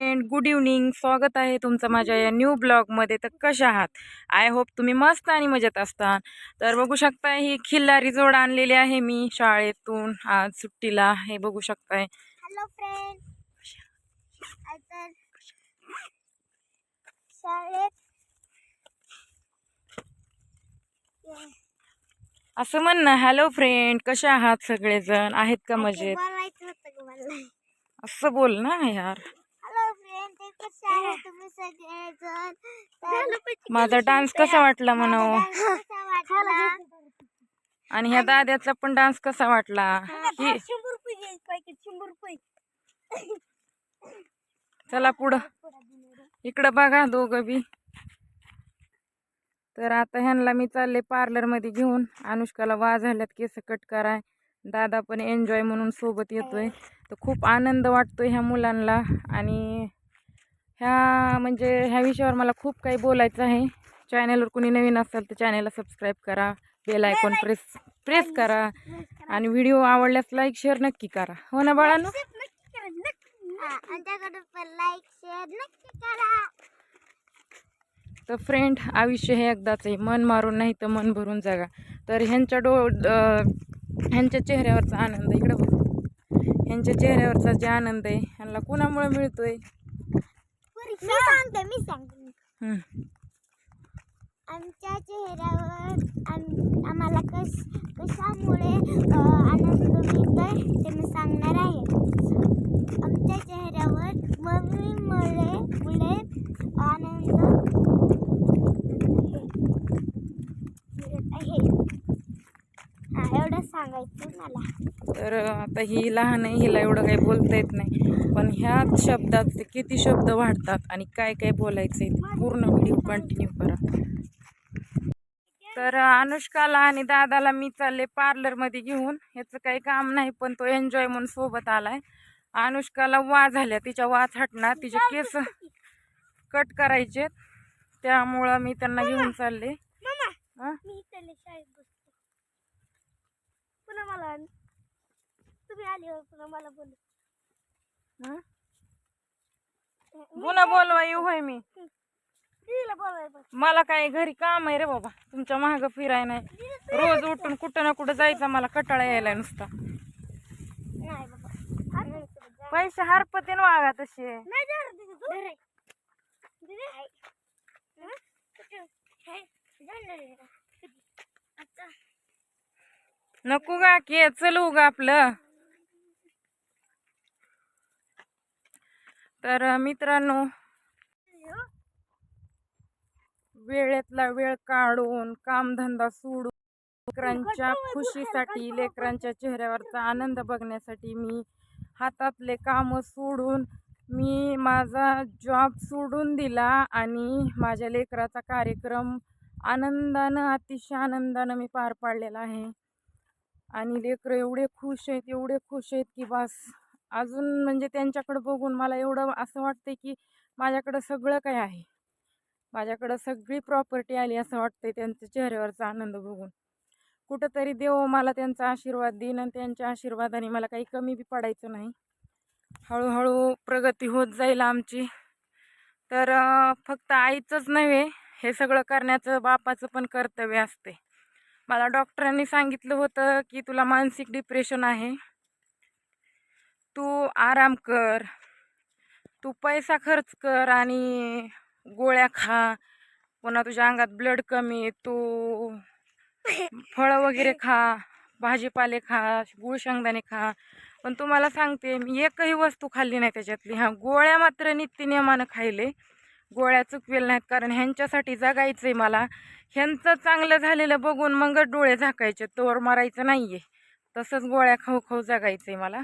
Friend good evening स्वागत आहे तुमचं माझ्या या न्यू ब्लॉगमध्ये तर कशा आहात? आय होप तुम्ही मस्त आणि मजेत असता. तर बघू शकता ही खिल्लारी जोड आणलेली आहे मी शाळेतून. आज सुट्टीला हे बघू शकताय. हॅलो फ्रेंड शाळेत असं म्हण ना हॅलो फ्रेंड कशा आहात सगळेजण? आहेत का मजेत? असं बोल ना यार. माझा डान्स कसा वाटला वाटला? आणि ह्या दाद्याचा पण डान्स कसा वाटला? चला पुढं. इकडं बघा दोघं बी. तर आता ह्यांना मी चालले पार्लरमध्ये घेऊन. अनुष्काला वा झाल्यात केस कट कराय. दादा पण एन्जॉय म्हणून सोबत येतोय. तर खूप आनंद वाटतोय ह्या मुलांना. आणि ह्या म्हणजे ह्या विषयावर मला खूप काही बोलायचं आहे. चॅनलवर कोणी नवीन असेल तर चॅनलला सबस्क्राईब करा. बेल आयकॉन प्रेस प्रेस करा. आणि व्हिडिओ आवडल्यास लाईक शेअर नक्की करा. हो ना बाळानो? तर फ्रेंड आयुष्य हे एकदाच आहे. मन मारून नाही तर मन भरून जगा. तर ह्यांच्या डो ह्यांच्या चेहऱ्यावरचा आनंद इकडे ह्यांच्या चेहऱ्यावरचा जे आनंद आहे ह्यांना कुणामुळे मिळतोय? मी सांगते मी सांगते. आमच्या चेहऱ्यावर आम आम्हाला कश कशामुळे अ, आनंद मिळतोय ते मी सांगणार आहे. आमच्या चेहऱ्यावर मम्मीमुळे मुळे आनंद मिळत आहे. हा एवढं सांगायचं मला. तर आता ही लहान आहे हिला एवढं काही बोलता येत नाही. पण ह्याच शब्दात ते किती शब्द वाढतात आणि काय काय बोलायचं आहे पूर्ण व्हिडिओ कंटिन्यू करा. तर अनुष्काला आणि दादाला मी चालले पार्लरमध्ये घेऊन. ह्याचं काही काम नाही पण तो एन्जॉय म्हणून सोबत आलाय. अनुष्काला वा झाल्या तिच्या वाच हटणार तिचे केस कट करायचे त्यामुळं मी त्यांना घेऊन चालले. हं? मला. तुम्ही आल्यावर पुन्हा मला बोलू हं? पुन्हा बोलवा येऊ होय मी. मला काय घरी काम आहे रे बाबा. तुमच्या महाग फिराय नाही. रोज उठून कुठं ना कुठं जायचं मला कटाळा यायला नुसता. नाही बाबा. आम्ही इकडे जा- पैसे हरपते ना वागा तसे. नाही तू. दीदी हं? कुठे? हे? आता. नको गा की चलू गा आपलं. तर मित्रांनो वेळेतला वेळ काढून कामधंदा सोडून लेकरांच्या खुशीसाठी लेकरांच्या चेहऱ्यावरचा आनंद बघण्यासाठी मी हातातले कामं सोडून मी माझा जॉब सोडून दिला आणि माझ्या लेकराचा कार्यक्रम आनंदानं अतिशय आनंदानं मी पार पाडलेला आहे. आणि लेकरं एवढे खुश आहेत एवढे खुश आहेत की बस. अजून म्हणजे त्यांच्याकडं बघून मला एवढं असं वाटतंय की माझ्याकडं सगळं काय आहे. माझ्याकडं सगळी प्रॉपर्टी आली असं वाटतंय त्यांच्या चेहऱ्यावरचा आनंद बघून. कुठंतरी देव मला त्यांचा आशीर्वाद देईन आणि त्यांच्या आशीर्वादाने मला काही कमी बी पडायचं नाही. हळूहळू प्रगती होत जाईल आमची. तर फक्त आईचंच नव्हे हे सगळं करण्याचं बापाचं पण कर्तव्य असते मला डॉक्टरांनी सांगितलं होतं की तुला मानसिक डिप्रेशन आहे. तू आराम कर. तू पैसा खर्च कर आणि गोळ्या खा. पुन्हा तुझ्या अंगात ब्लड कमी आहे, तू फळं वगैरे खा भाजीपाले खा गुळ शेंगदाणे खा. पण तुम्हाला सांगते मी एकही वस्तू खाल्ली नाही त्याच्यातली. हां गोळ्या मात्र नित्यनियमानं खायले. गोळ्या चुकवेल नाहीत कारण ह्यांच्यासाठी जगायचं आहे मला. ह्यांचं चांगलं झालेलं बघून मग डोळे झाकायचे. तोर मारायचं नाही आहे तसंच गोळ्या खाऊ खाऊ जगायचं आहे मला.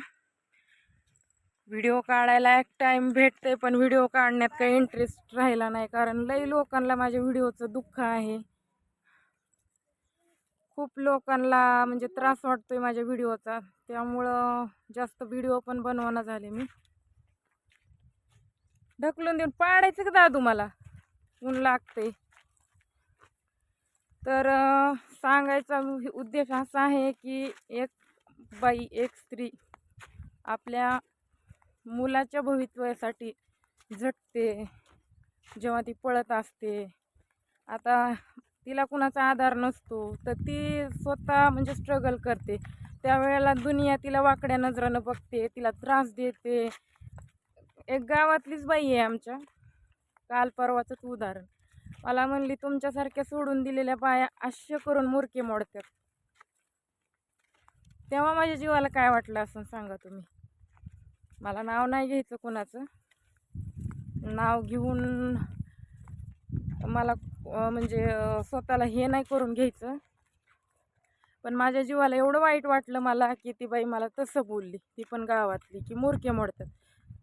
व्हिडिओ काढायला एक टाईम भेटते पण व्हिडिओ काढण्यात काही इंटरेस्ट राहिला नाही. कारण लई लोकांना माझ्या व्हिडिओचं दुःख आहे. खूप लोकांना म्हणजे त्रास वाटतोय माझ्या व्हिडिओचा. त्यामुळं जास्त व्हिडिओ पण बनवणं झाले मी. ढकलून देऊन पाडायचं का दादू मला? ऊन लागते तर सांगायचा उद्देश असा आहे की एक बाई एक स्त्री आपल्या मुलाच्या भवितव्यासाठी झटते जेव्हा ती पळत असते. आता तिला कुणाचा आधार नसतो तर ती स्वतः म्हणजे स्ट्रगल करते. त्यावेळेला दुनिया तिला वाकड्या नजरानं बघते तिला त्रास देते. एक गावातलीच बाई आहे आमच्या काल परवाचंच उदाहरण. मला म्हणली तुमच्यासारख्या सोडून दिलेल्या बाया आश्य करून मुरके मोडतात. तेव्हा माझ्या जीवाला काय वाटलं असं सांगा तुम्ही? मला नाव नाही घ्यायचं कोणाचं. नाव घेऊन मला म्हणजे स्वतःला हे नाही करून घ्यायचं. पण माझ्या जीवाला एवढं वाईट वाटलं मला की ती बाई मला तसं बोलली. ती पण गावातली की मोरके मोडतात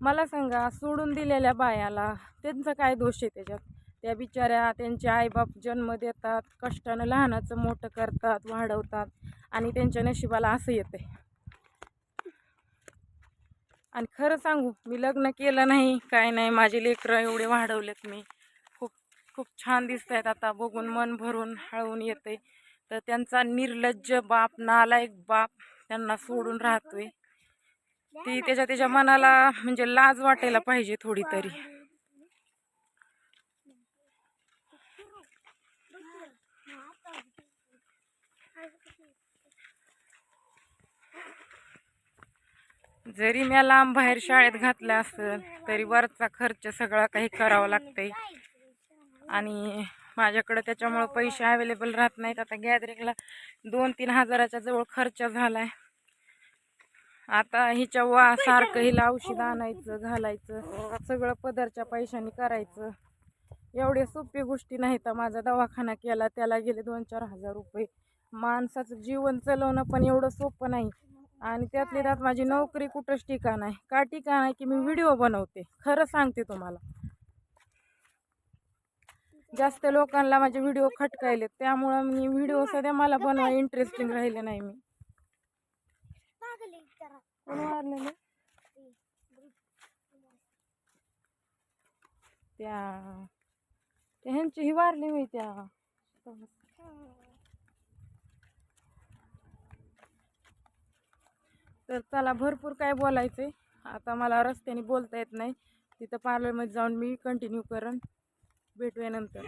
मला सांगा सोडून दिलेल्या बायाला त्यांचा काय दोष आहे त्याच्यात? त्या बिचाऱ्या त्यांचे आईबाप जन्म देतात कष्टानं लहानाचं मोठं करतात वाढवतात आणि त्यांच्या नशिबाला असं येते आणि खरं सांगू मी लग्न केलं नाही काय नाही माझे लेकरं एवढे वाढवलेत मी. खूप खूप छान दिसत आहेत आता बघून मन भरून हळवून येते तर त्यांचा निर्लज्ज बाप नालायक बाप त्यांना सोडून राहतोय. ती त्याच्या त्याच्या मनाला म्हणजे लाज वाटायला पाहिजे थोडी तरी. जरी मी लांब बाहेर शाळेत घातलं असेल तरी वरचा खर्च सगळा काही करावा लागतंय. आणि माझ्याकडं त्याच्यामुळं पैसे अवेलेबल राहत नाहीत. आता गॅदरिंगला दोन तीन हजाराच्या जवळ खर्च झाला आहे आता हिच्या वा सारखं हिला औषध आणायचं घालायचं सगळं पदरच्या पैशाने करायचं. एवढे सोपी गोष्टी नाही तर माझा दवाखाना केला त्याला गेले दोन चार हजार रुपये. माणसाचं जीवन चालवणं पण एवढं सोपं नाही. आणि त्यातली त्यात माझी नोकरी कुठंच ठिकाण आहे. का ठिकाण आहे की मी व्हिडिओ बनवते? खरं सांगते तुम्हाला. जास्त लोकांना माझे व्हिडिओ खटकायले त्यामुळं मी व्हिडिओ सध्या मला बनवा इंटरेस्टिंग राहिले नाही मी. मारलेलं त्या ह्यांची ही वारली मी त्या. तर चला भरपूर काय बोलायचं आहे आता मला रस्त्याने बोलता येत नाही. तिथं पार्लरमध्ये जाऊन मी कंटिन्यू करेन भेटूया नंतर.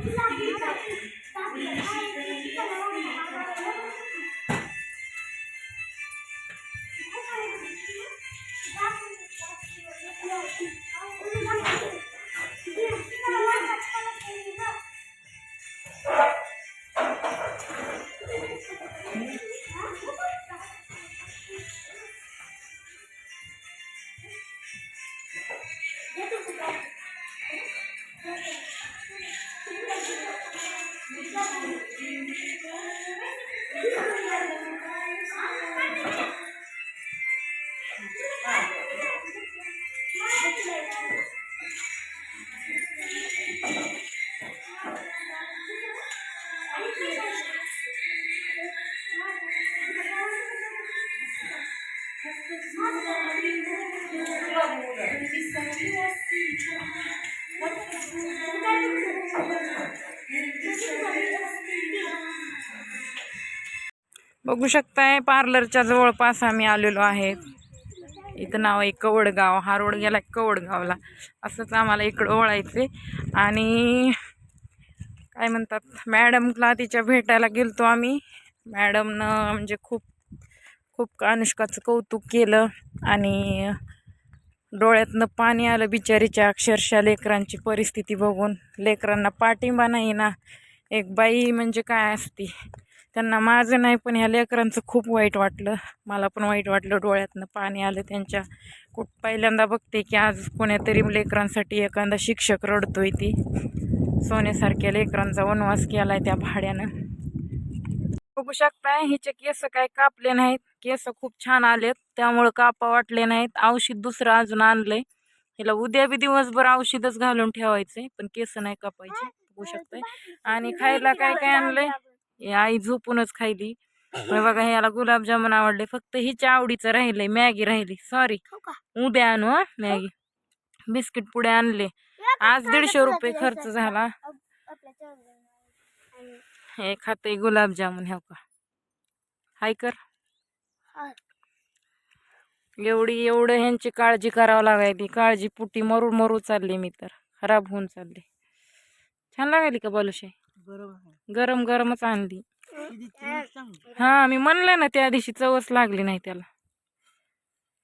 बघू शकताय पार्लरच्या जवळपास आम्ही आलेलो आहे इथं नाव आहे कवडगाव. हा रोड गेला कवडगावला. असंच आम्हाला इकडं ओळायचे आणि काय म्हणतात मॅडमला तिच्या भेटायला गेलतो आम्ही. मॅडमनं म्हणजे खूप खूप अनुष्काचं कौतुक केलं आणि डोळ्यातनं पाणी आलं बिचारीच्या अक्षरशः लेकरांची परिस्थिती बघून. लेकरांना पाठिंबा नाही ना एक बाई म्हणजे काय असती? त्यांना माझं नाही पण ह्या लेकरांचं खूप वाईट वाटलं. मला पण वाईट वाटलं डोळ्यातनं पाणी आलं त्यांच्या. कुठ पहिल्यांदा बघते की आज कोण्यातरी लेकरांसाठी एखादा शिक्षक रडतोय ती. सोन्यासारख्या लेकरांचा वनवास केलाय त्या भाड्यानं. बघू शकताय हिचे केस काय कापले नाहीत. केस खूप छान आलेत. त्यामुळं कापा वाटले नाहीत. औषध दुसरं अजून आणलंय. हिला उद्या बी दिवसभर औषधच घालून ठेवायचंय पण केस नाही कापायचे. बघू शकताय. आणि खायला काय काय आणलंय? हे आई झोपूनच खायली. हे बघा ह्याला गुलाबजामुन आवडले. फक्त हिच्या आवडीचं राहिलंय. मॅगी राहिली. सॉरी उद्या आणू हा मॅगी. बिस्किट पुढे आणले. आज दीडशे रुपये खर्च झाला. हे खाते गुलाबजामुन ह्या का हाय कर. एवढी एवढं ह्यांची काळजी करावं लागायची काळजी पुटी मरू मरू चालली मी तर. खराब होऊन चालली. छान लागायली का बालुशाही गरम गरमच आणली. हा मी म्हणलं ना त्या दिवशी चवच लागली नाही त्याला.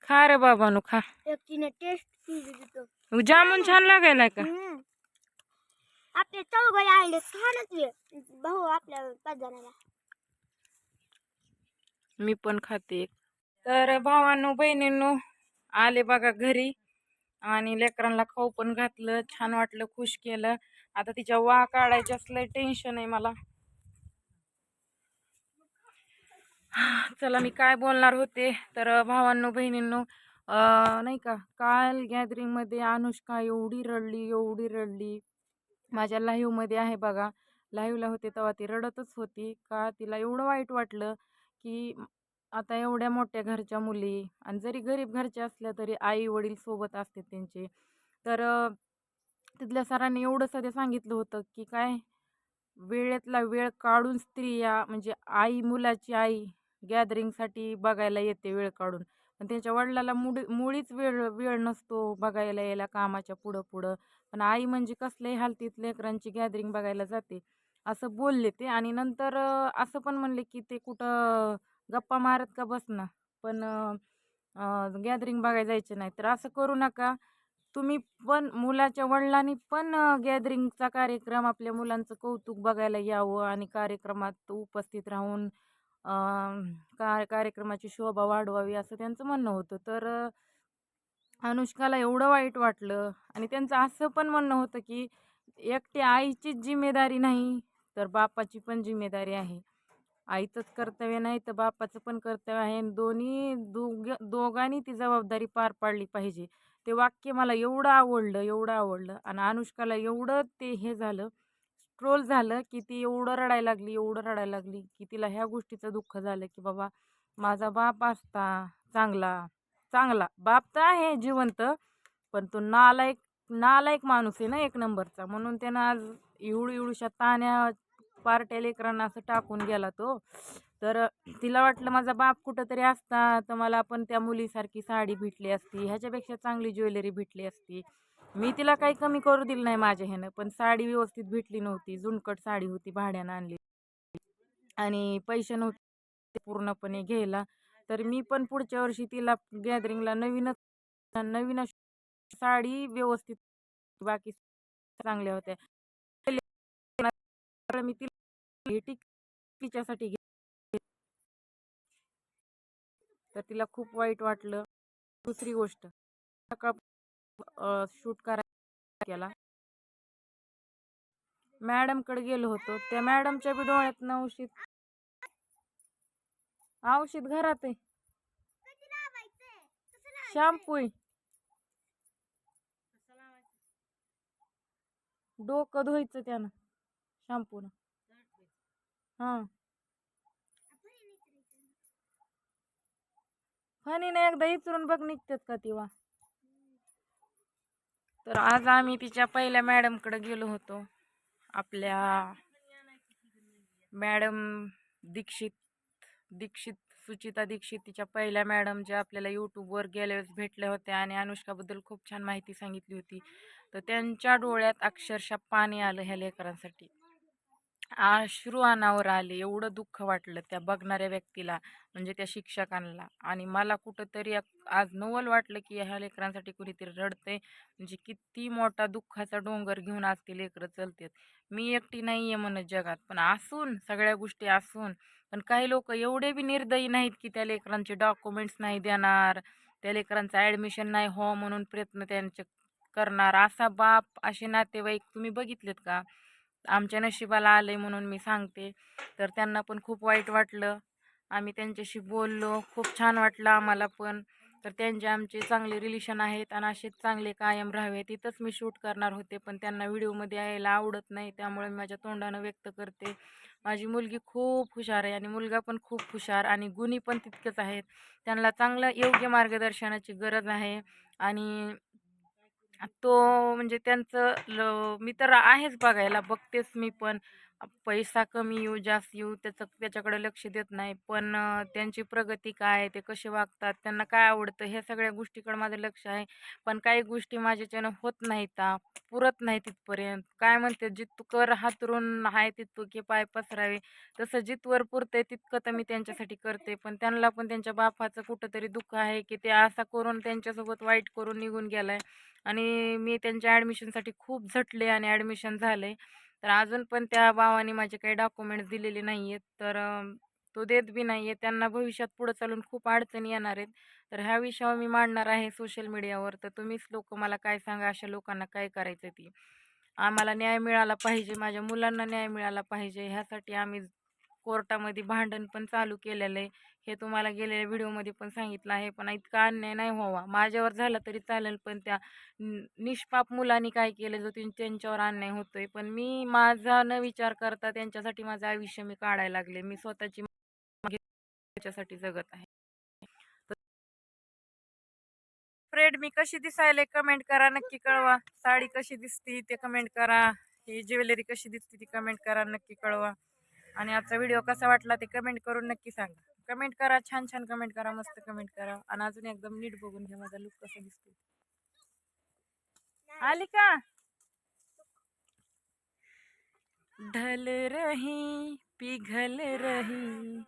खा रे बाबानो खा. टेस्ट जामून छान लागायला का. आपले चौघडे आले छानच वेळ. भाऊ आपल्या जणाला मी पण खाते. तर भावांनो बहिणींनो आले बघा घरी. आणि लेकरांना खाऊ पण घातलं छान वाटलं खुश केलं. आता तिच्या वा काढायची असलं टेन्शन आहे मला. चला मी काय बोलणार होते? तर भावांनो बहिणींनो नाही का काल गॅदरिंगमध्ये अनुष्का एवढी रडली एवढी रडली. माझ्या लाईव्हमध्ये आहे बघा लाईव्हला होते तेव्हा ती रडतच होती. का तिला एवढं वाईट वाटलं की आता एवढ्या मोठ्या घरच्या मुली आणि जरी गरीब घरच्या असल्या तरी आई वडील सोबत असते त्यांचे. तर तिथल्या सरांनी एवढं सध्या सांगितलं होतं की काय वेळेतला वेळ काढून स्त्रिया म्हणजे आई मुलाची आई गॅदरिंगसाठी बघायला येते वेळ काढून. पण त्याच्या वडिलाला मुडी मुळीच वेळ वेळ नसतो बघायला यायला कामाच्या पुढं पुढं. पण आई म्हणजे कसल्याही हालतीत लेकरांची गॅदरिंग बघायला जाते. असं बोलले ते आणि नंतर असं पण म्हणले की ते कुठं गप्पा मारत का बसना पण गॅदरिंग बघायला जायचे नाही. तर असं करू नका. तुम्ही पण मुलाच्या वडिलांनी पण गॅदरिंगचा कार्यक्रम आपल्या मुलांचं कौतुक बघायला यावं आणि कार्यक्रमात उपस्थित राहून का कार्यक्रमाची शोभा वाढवावी असं त्यांचं म्हणणं होतं. तर अनुष्काला एवढं वाईट वाटलं आणि त्यांचं असं पण म्हणणं होतं की एकटी आईचीच जिम्मेदारी नाही तर बापाची पण जिम्मेदारी आहे. आईचंच कर्तव्य नाही तर बापाचं पण कर्तव्य आहे. आणि दोन्ही दोघ दोघांनी ती जबाबदारी पार पाडली पाहिजे. ते वाक्य मला एवढं आवडलं एवढं आवडलं. आणि अनुष्काला एवढं ते हे झालं स्ट्रोल झालं की ती एवढं रडायला लागली एवढं रडायला लागली की तिला ह्या गोष्टीचं दुःख झालं की बाबा माझा बाप असता चांगला चांगला. बाप तर आहे जिवंत पण तो नालायक नालायक माणूस आहे ना एक नंबरचा. म्हणून त्यानं आज एवढी एवढूशा ताण्या पार्ट्या लेकरांना असं टाकून गेला तो. तर तिला वाटलं माझा बाप कुठंतरी असता तर मला पण त्या मुलीसारखी साडी भेटली असती ह्याच्यापेक्षा चांगली ज्वेलरी भेटली असती. मी तिला काही कमी करू दिलं नाही माझ्या ह्यानं पण साडी व्यवस्थित भेटली नव्हती. झुणकट साडी होती भाड्यानं आणली. आणि पैसे नव्हते पूर्णपणे घ्यायला. तर मी पण पुढच्या वर्षी तिला गॅदरिंगला नवीनच नवीन साडी व्यवस्थित बाकी चांगल्या होत्या. मी तिला तिच्यासाठी घे तर तिला खूप वाईट वाटलं. दुसरी गोष्ट सकाळ शूट करायला केला. मॅडमकडे गेलो होतो. त्या मॅडमच्या बी डोळ्यात औषध. औषध घरात आहे. शॅम्पू डोकं धुवायचं त्यानं शॅम्पूनं. हां. फणीने एकदा इचरून बघ निघतात का तेव्हा तर आज आम्ही तिच्या पहिल्या मॅडमकडे गेलो होतो. आपल्या मॅडम दीक्षित दीक्षित सुचिता दीक्षित तिच्या पहिल्या मॅडम ज्या आपल्याला यूट्यूबवर गेल्या वेळेस भेटल्या होत्या आणि अनुष्काबद्दल खूप छान माहिती सांगितली होती. तर त्यांच्या डोळ्यात अक्षरशः पाणी आलं ह्या लेकरांसाठी. अश्रू अनावर आले. एवढं दुःख वाटलं त्या बघणाऱ्या व्यक्तीला म्हणजे त्या शिक्षकांना. आणि मला कुठंतरी आ- आज नवल वाटलं की ह्या लेकरांसाठी कुणीतरी रडते म्हणजे किती मोठा दुःखाचा डोंगर घेऊन आज ते लेकरं चलतेत. मी एकटी नाही आहे म्हणत जगात पण असून सगळ्या गोष्टी असून. पण काही लोक एवढे बी निर्दयी नाहीत की त्या लेकरांचे डॉक्युमेंट्स नाही देणार त्या लेकरांचं ॲडमिशन नाही हो म्हणून प्रयत्न त्यांचे करणार. असा बाप असे नातेवाईक तुम्ही बघितलेत का? आमच्या नशिबाला आलं आहे म्हणून मी सांगते. तर त्यांना पण खूप वाईट वाटलं. आम्ही त्यांच्याशी बोललो. खूप छान वाटलं आम्हाला पण. तर त्यांचे आमचे चांगले रिलेशन आहेत आणि असेच चांगले कायम राहावे. तिथंच मी शूट करणार होते. पण त्यांना व्हिडिओमध्ये यायला आवडत नाही. त्यामुळे मी माझ्या तोंडानं व्यक्त करते. माझी मुलगी खूप हुशार आहे आणि मुलगा पण खूप हुशार आणि गुणी पण तितकेच आहेत. त्यांना चांगलं योग्य मार्गदर्शनाची गरज आहे. आणि तो म्हणजे त्यांचं ल मी तर आहेच बघायला बघतेच मी पण. पैसा कमी येऊ जास्त येऊ त्याचं त्याच्याकडे लक्ष देत नाही. पण त्यांची प्रगती काय आहे, ते कसे वागतात त्यांना काय आवडतं ह्या सगळ्या गोष्टीकडे माझं लक्ष आहे. पण काही गोष्टी माझ्याच्यानं होत नाहीत पुरत नाही तिथपर्यंत काय म्हणते जितू कर हातरून आहे तितू की पाय पसरावे. तसं जितवर पुरतंय तितकं तर मी त्यांच्यासाठी करते. पण त्यांना पण त्यांच्या बापाचं कुठंतरी दुःख आहे की ते असा करून त्यांच्यासोबत वाईट करून निघून गेलाय. आणि मी त्यांच्या ॲडमिशनसाठी खूप झटले आणि ॲडमिशन झालं. आहे तर अजून पण त्या भावाने माझे काही डॉक्युमेंट्स दिलेले नाही आहेत तर तो देत बी नाही आहे त्यांना भविष्यात पुढं चालून खूप अडचणी येणार आहेत. तर ह्या विषयावर मी मांडणार आहे सोशल मीडियावर तर तुम्हीच लोक मला काय सांगा अशा लोकांना काय करायचं ती? आम्हाला न्याय मिळाला पाहिजे. माझ्या मुलांना न्याय मिळाला पाहिजे. ह्यासाठी आम्ही कोर्टामध्ये भांडण पण चालू केलेलं आहे. हे तुम्हाला गेलेल्या व्हिडिओमध्ये पण सांगितलं आहे पण इतका अन्याय नाही व्हावा. माझ्यावर झाला तरी चालेल पण त्या निष्पाप मुलांनी काय केलं जो त्यांच्यावर अन्याय होतोय. पण मी माझा न विचार करता त्यांच्यासाठी माझं आयुष्य मी काढायला लागले. मी स्वतःची त्याच्यासाठी जगत आहे. फ्रेड मी कशी दिसायले कमेंट करा. नक्की कळवा. साडी कशी दिसती ते कमेंट करा. ही ज्वेलरी कशी दिसते ती कमेंट करा. नक्की कळवा. आणि आजचा व्हिडिओ कसा वाटला ते कमेंट करून नक्की सांगा. कमेंट करा छान छान कमेंट करा मस्त कमेंट करा. आणि अजून एकदम नीट बघून घ्या माझा लुक कसा दिसतो आली का? ढल रही पिघल रही.